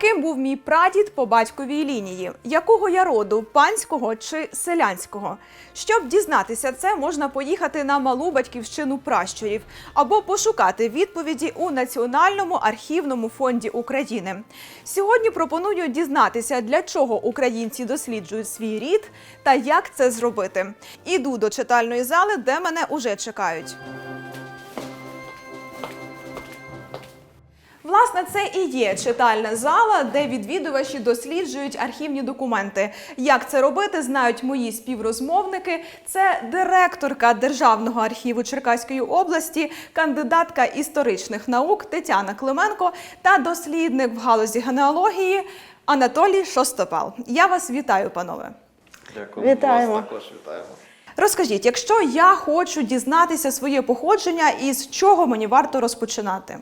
Ким був мій прадід по батьковій лінії? Якого я роду панського чи селянського? Щоб дізнатися це, можна поїхати на малу батьківщину пращурів або пошукати відповіді у Національному архівному фонді України. Сьогодні пропоную дізнатися, для чого українці досліджують свій рід та як це зробити. Іду до читальної зали, де мене уже чекають. Власне, це і є читальна зала, де відвідувачі досліджують архівні документи. Як це робити, знають мої співрозмовники. Це директорка Державного архіву Черкаської області, кандидатка історичних наук Тетяна Клименко та дослідник в галузі генеалогії Анатолій Шостопал. Я вас вітаю, панове. Дякую. Вітаємо. Вас також вітаємо. Розкажіть, якщо я хочу дізнатися своє походження, із чого мені варто розпочинати?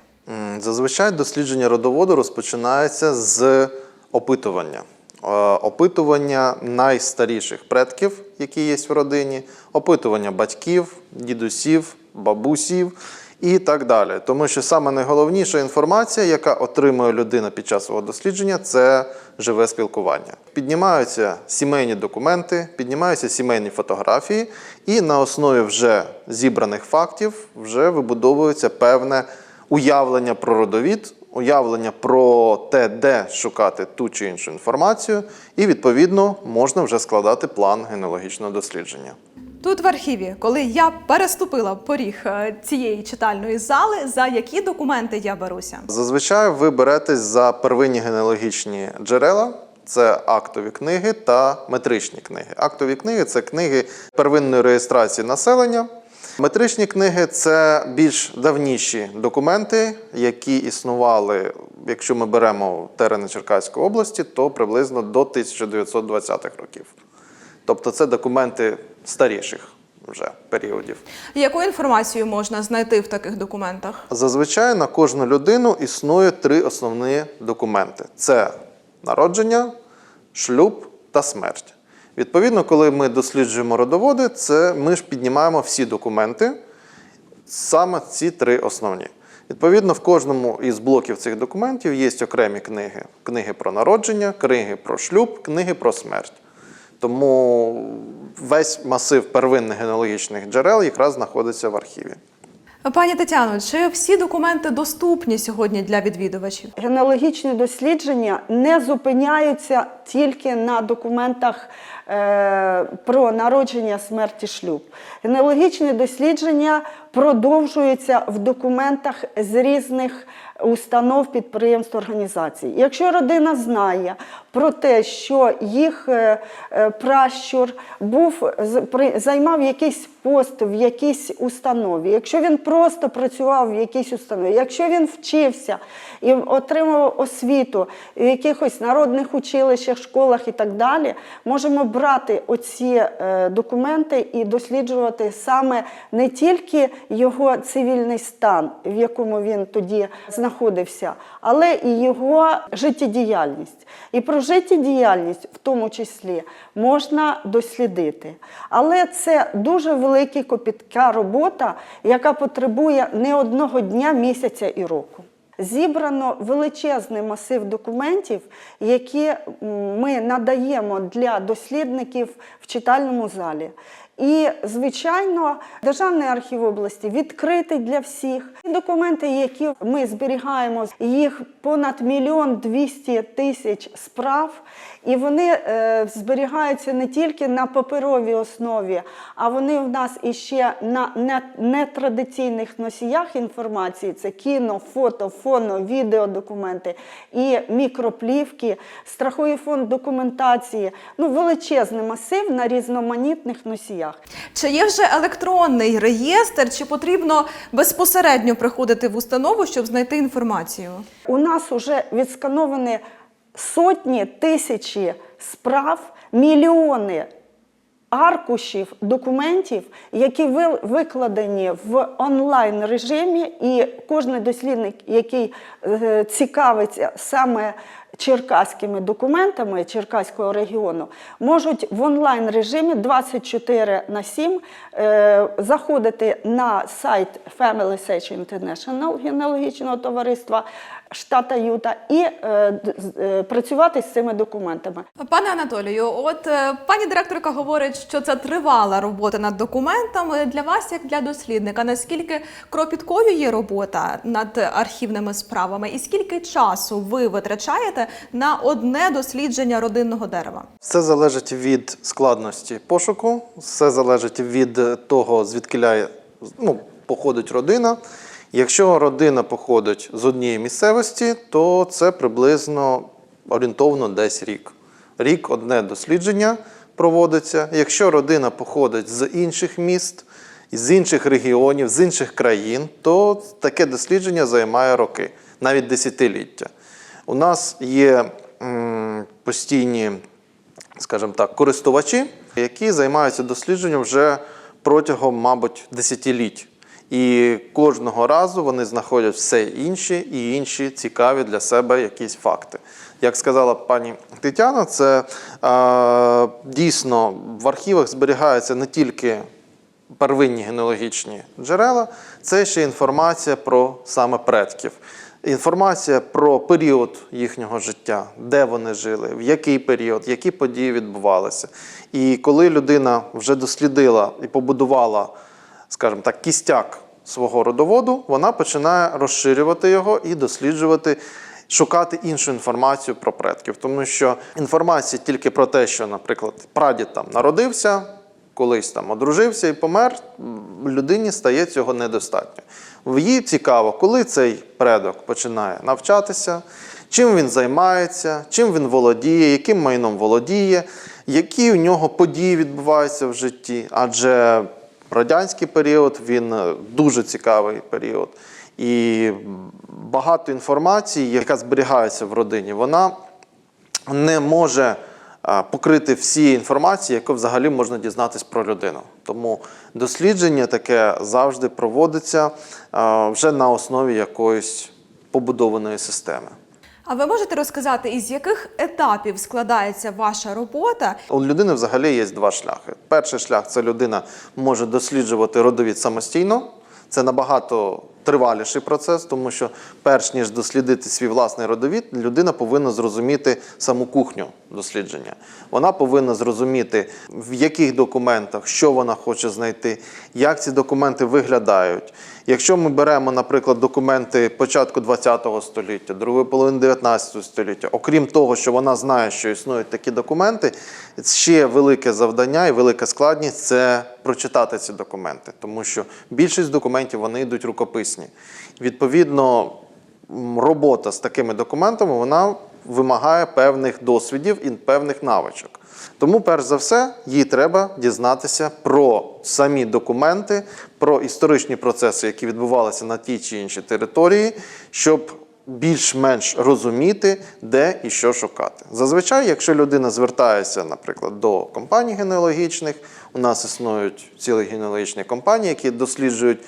Зазвичай дослідження родоводу розпочинається з опитування. Е, Опитування найстаріших предків, які є в родині, опитування батьків, дідусів, бабусів і так далі. Тому що саме найголовніша інформація, яка отримує людина під час свого дослідження, це живе спілкування. Піднімаються сімейні документи, піднімаються сімейні фотографії, і на основі вже зібраних фактів вже вибудовується певне уявлення про родовід, уявлення про те, де шукати ту чи іншу інформацію, і відповідно можна вже складати план генеалогічного дослідження. Тут в архіві, коли я переступила поріг е, цієї читальної зали, за які документи я беруся? Зазвичай ви беретесь за первинні генеалогічні джерела. Це актові книги та метричні книги. Актові книги це книги первинної реєстрації населення. Метричні книги це більш давніші документи, які існували, якщо ми беремо терени Черкаської області, то приблизно до 1920-х років. Тобто це документи старіших вже періодів. Яку інформацію можна знайти в таких документах? Зазвичай на кожну людину існує три основні документи: це народження, шлюб та смерть. Відповідно, коли ми досліджуємо родоводи, це ми ж піднімаємо всі документи, саме ці три основні. Відповідно, в кожному із блоків цих документів є окремі книги: книги про народження, книги про шлюб, книги про смерть. Тому весь масив первинних генеалогічних джерел якраз знаходиться в архіві. Пані Тетяно, чи всі документи доступні сьогодні для відвідувачів? Генеалогічні дослідження не зупиняються тільки на документах про народження, смерть і шлюб. Генеалогічні дослідження продовжуються в документах з різних установ, підприємств, організацій. Якщо родина знає про те, що їх е, е, пращур був займав якийсь пост в якійсь установі, якщо він просто працював в якійсь установі, якщо він вчився і отримав освіту в якихось народних училищах, школах і так далі, можемо брати оці е, документи і досліджувати саме не тільки його цивільний стан, в якому він тоді знаходився, але і його життєдіяльність. І про життєдіяльність в тому числі можна дослідити. Але це дуже велика копітка робота, яка потребує не одного дня, місяця і року. Зібрано величезний масив документів, які ми надаємо для дослідників в читальному залі. І, звичайно, Державний архів області відкритий для всіх. І Документи, які ми зберігаємо, їх понад мільйон двісті тисяч справ, і вони е, зберігаються не тільки на паперовій основі, а вони в нас іще на нетрадиційних носіях інформації: це кіно, фото, фоно, відеодокументи і мікроплівки, страховий фонд документації. Ну, величезний масив на різноманітних носіях. Чи є вже електронний реєстр, чи потрібно безпосередньо приходити в установу, щоб знайти інформацію? У нас вже відскановані сотні тисячі справ, мільйони аркушів документів, які викладені в онлайн режимі, і кожен дослідник, який е, цікавиться саме черкаськими документами Черкаського регіону, можуть в онлайн режимі 24 на 7 е, заходити на сайт Family Search International генеалогічного товариства, штата Юта і е, е, працювати з цими документами. Пане Анатолію, от е, пані директорка говорить, що це тривала робота над документами для вас, як для дослідника. Наскільки кропіткою є робота над архівними справами, і скільки часу ви витрачаєте на одне дослідження родинного дерева? Все залежить від складності пошуку, все залежить від того, звідки ну, походить родина. Якщо родина походить з однієї місцевості, то це приблизно орієнтовно десь рік. Рік одне дослідження проводиться. Якщо родина походить з інших міст, з інших регіонів, з інших країн, то таке дослідження займає роки, навіть десятиліття. У нас є постійні скажімо так, користувачі, які займаються дослідженням вже протягом, мабуть, десятиліть. І кожного разу вони знаходять все інші і інші цікаві для себе якісь факти. Як сказала пані Тетяна, це е, дійсно в архівах зберігаються не тільки первинні генеалогічні джерела, це ще інформація про саме предків. Інформація про період їхнього життя, де вони жили, в який період, які події відбувалися. І коли людина вже дослідила і побудувала, скажімо так, кістяк свого родоводу, вона починає розширювати його і досліджувати, шукати іншу інформацію про предків. Тому що інформація тільки про те, що, наприклад, прадід там народився, колись там одружився і помер, людині стає цього недостатньо. Їй цікаво, коли цей предок починає навчатися, чим він займається, чим він володіє, яким майном володіє, які у нього події відбуваються в житті. Адже радянський період він е, дуже цікавий період. І багато інформації, яка зберігається в родині, вона не може покрити всі інформації, яку взагалі можна дізнатись про людину. Тому дослідження таке завжди проводиться вже на основі якоїсь побудованої системи. А ви можете розказати, із яких етапів складається ваша робота? У людини взагалі є два шляхи. Перший шлях це людина може досліджувати родовід самостійно. Це набагато триваліший процес, тому що перш ніж дослідити свій власний родовід, людина повинна зрозуміти саму кухню дослідження. Вона повинна зрозуміти, в яких документах, що вона хоче знайти, як ці документи виглядають. Якщо ми беремо, наприклад, документи початку ХХ століття, другої половини 19 століття, окрім того, що вона знає, що існують такі документи, ще велике завдання і велика складність це прочитати ці документи, тому що більшість документів вони йдуть рукописні. Відповідно, робота з такими документами вона вимагає певних досвідів і певних навичок. Тому, перш за все, їй треба дізнатися про самі документи, про історичні процеси, які відбувалися на тій чи іншій території, щоб більш-менш розуміти, де і що шукати. Зазвичай, якщо людина звертається, наприклад, до компаній генеалогічних, у нас існують цілі генеалогічні компанії, які досліджують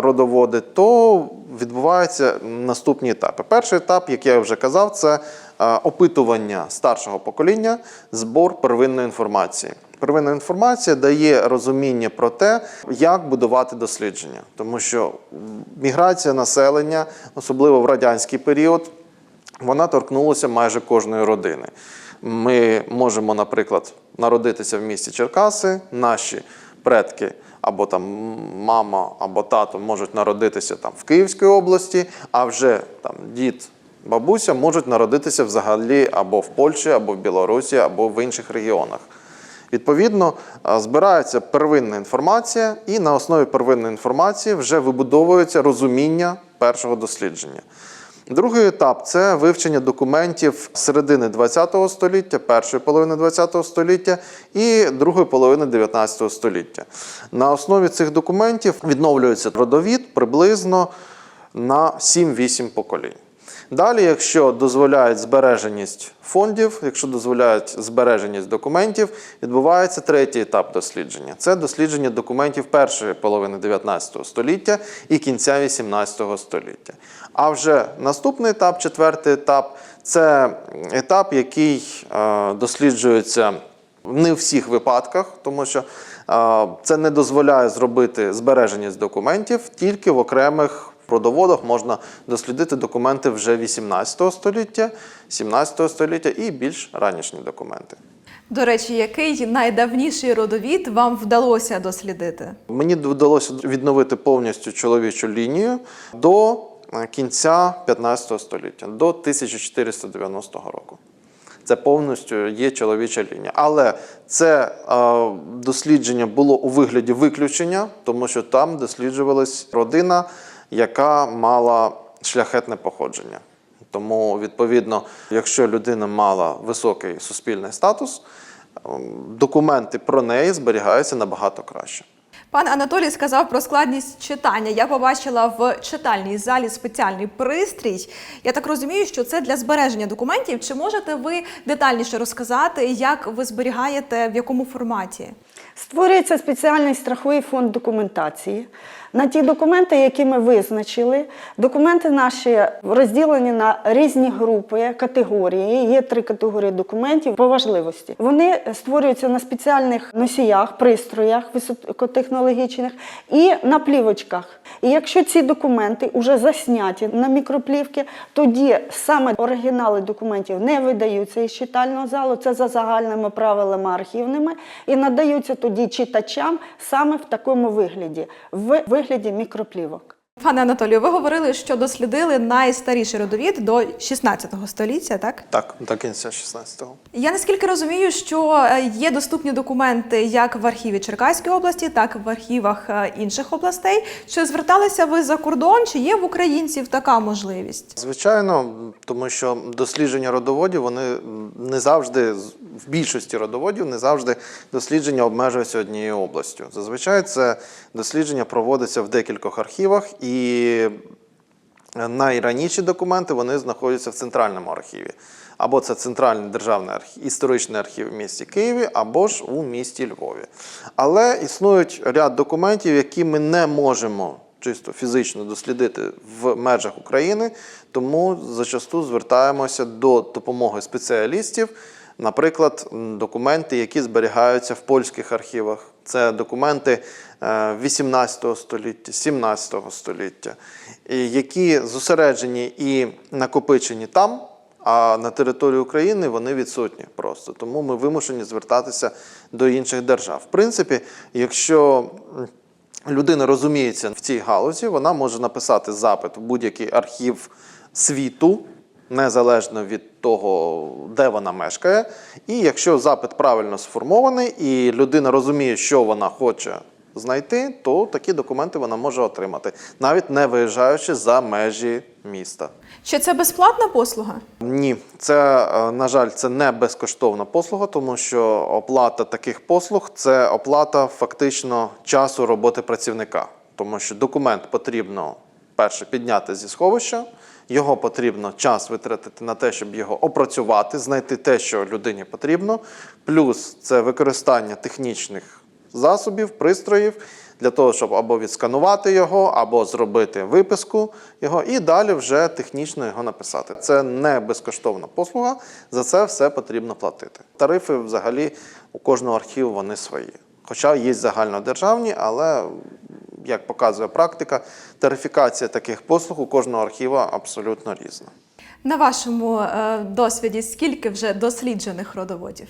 родоводи, то відбуваються наступні етапи. Перший етап, як я вже казав, це е, опитування старшого покоління, збор первинної інформації. Первинна інформація дає розуміння про те, як будувати дослідження, тому що міграція населення, особливо в радянський період, вона торкнулася майже кожної родини. Ми можемо, наприклад, народитися в місті Черкаси, наші предки або там мама, або тато можуть народитися там в Київській області, а вже там дід, бабуся можуть народитися взагалі або в Польщі, або в Білорусі, або в інших регіонах. Відповідно, збирається первинна інформація, і на основі первинної інформації вже вибудовується розуміння першого дослідження. Другий етап це вивчення документів середини ХХ століття, першої половини ХХ століття і другої половини 19 століття. На основі цих документів відновлюється родовід приблизно на 7-8 поколінь. Далі, якщо дозволяють збереженість фондів, якщо дозволяють збереженість документів, відбувається третій етап дослідження. Це дослідження документів першої половини 19 століття і кінця 18 століття. А вже наступний етап, четвертий етап, це етап, який е, досліджується не в всіх випадках, тому що е, це не дозволяє зробити збереженість документів тільки в окремих В родоводах можна дослідити документи вже 18 століття, 17 століття і більш ранішні документи. До речі, який найдавніший родовід вам вдалося дослідити? Мені вдалося відновити повністю чоловічу лінію до е, кінця 15 століття, до 1490 року. Це повністю є чоловіча лінія. Але це е, дослідження було у вигляді виключення, тому що там досліджувалась родина, яка мала шляхетне походження. Тому, відповідно, якщо людина мала високий суспільний статус, ем, документи про неї зберігаються набагато краще. Пан Анатолій сказав про складність читання. Я побачила в читальній залі спеціальний пристрій. Я так розумію, що це для збереження документів. Чи можете ви детальніше розказати, як ви зберігаєте, в якому форматі? Створюється спеціальний страховий фонд документації. На ті документи, які ми визначили, документи наші розділені на різні групи, категорії. Є три категорії документів по важливості. Вони створюються на спеціальних носіях, пристроях високотехнологічних і на плівочках. І якщо ці документи вже засняті на мікроплівки, тоді саме оригінали документів не видаються із читального залу. Це за загальними правилами архівними, і надаються тоді читачам саме в такому вигляді, в вигляді мікроплівок. Пане Анатолію, ви говорили, що дослідили найстаріший родовід до 16 століття, так? Так, до кінця 16-го. Я наскільки розумію, що е, є доступні документи як в архіві Черкаської області, так і в архівах е, інших областей. Чи зверталися ви за кордон, чи є в українців така можливість? Звичайно, тому що дослідження родоводів вони не завжди в більшості родоводів не завжди дослідження обмежуються однією областю. Зазвичай це дослідження проводиться в декількох архівах, і найраніші документи вони знаходяться в центральному архіві. Або це центральний державний архів, історичний архів в місті Києві, або ж у місті Львові. Але існують ряд документів, які ми не можемо чисто фізично дослідити в межах України, тому зачасту звертаємося до допомоги спеціалістів. Наприклад, документи, які зберігаються в польських архівах. Це документи е, 18 століття, 17 століття, які зосереджені і накопичені там, а на території України вони відсутні просто. Тому ми вимушені звертатися до інших держав. В принципі, якщо людина розуміється в цій галузі, вона може написати запит в будь-який архів світу, незалежно від того, де вона мешкає. І якщо запит правильно сформований, і людина розуміє, що вона хоче знайти, то такі документи вона може отримати, навіть не виїжджаючи за межі міста. Чи це безплатна послуга? Ні, це, е, на жаль, це не безкоштовна послуга, тому що оплата таких послуг це оплата фактично часу роботи працівника. Тому що документ потрібно перше підняти зі сховища, його потрібно час витратити на те, щоб його опрацювати, знайти те, що людині потрібно. Плюс це використання технічних засобів, пристроїв для того, щоб або відсканувати його, або зробити виписку його, і далі вже технічно його написати. Це не безкоштовна послуга, за це все потрібно платити. Тарифи взагалі у кожного архіву вони свої. Хоча є загальнодержавні, але як показує практика, тарифікація таких послуг у кожного архіва абсолютно різна. На вашому е, досвіді скільки вже досліджених родоводів?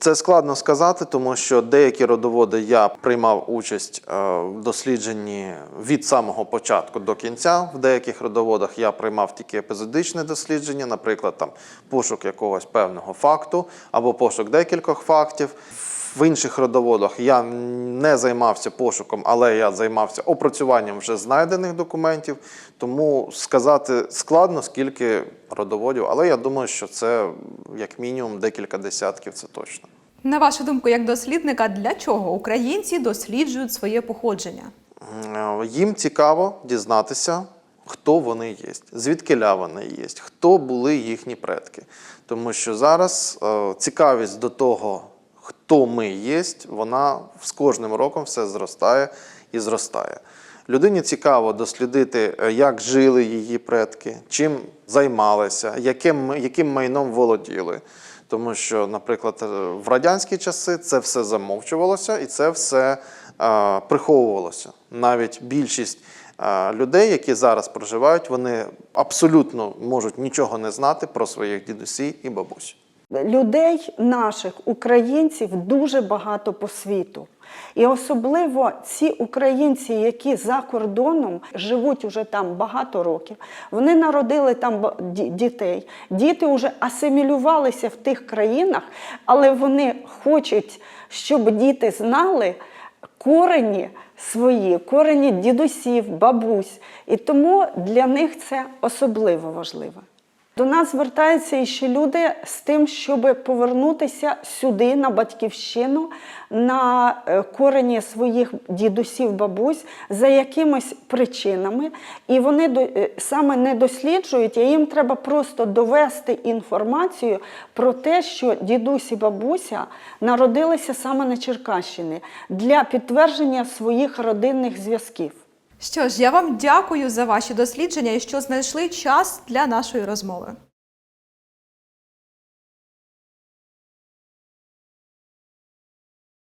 Це складно сказати, тому що деякі родоводи я приймав участь е, в дослідженні від самого початку до кінця. В деяких родоводах я приймав тільки епізодичне дослідження, наприклад, там пошук якогось певного факту або пошук декількох фактів. В інших родоводах я не займався пошуком, але я займався опрацюванням вже знайдених документів. Тому сказати складно, скільки родоводів, але я думаю, що це як мінімум декілька десятків, це точно. На вашу думку, як дослідника, для чого українці досліджують своє походження? Е, Їм цікаво дізнатися, хто вони є, звідки вони є, хто були їхні предки. Тому що зараз е, цікавість до того, хто ми є, вона з кожним роком все зростає і зростає. Людині цікаво дослідити, е, як жили її предки, чим займалися, яким, яким майном володіли. Тому що, наприклад, е, в радянські часи це все замовчувалося і це все е, приховувалося. Навіть більшість е, людей, які зараз проживають, вони абсолютно можуть нічого не знати про своїх дідусів і бабусь. Людей наших, українців, дуже багато по світу. І особливо ці українці, які за кордоном живуть уже там багато років, вони народили там дітей. Діти вже асимілювалися в тих країнах, але вони хочуть, щоб діти знали корені свої, корені дідусів, бабусь. І тому для них це особливо важливо. До нас звертаються іще люди з тим, щоб повернутися сюди, на батьківщину, на е, корені своїх дідусів, бабусь за якимись причинами. І вони е, саме не досліджують, а їм треба просто довести інформацію про те, що дідусь і бабуся народилися саме на Черкащині для підтвердження своїх родинних зв'язків. Що ж, я вам дякую за ваші дослідження і що знайшли час для нашої розмови.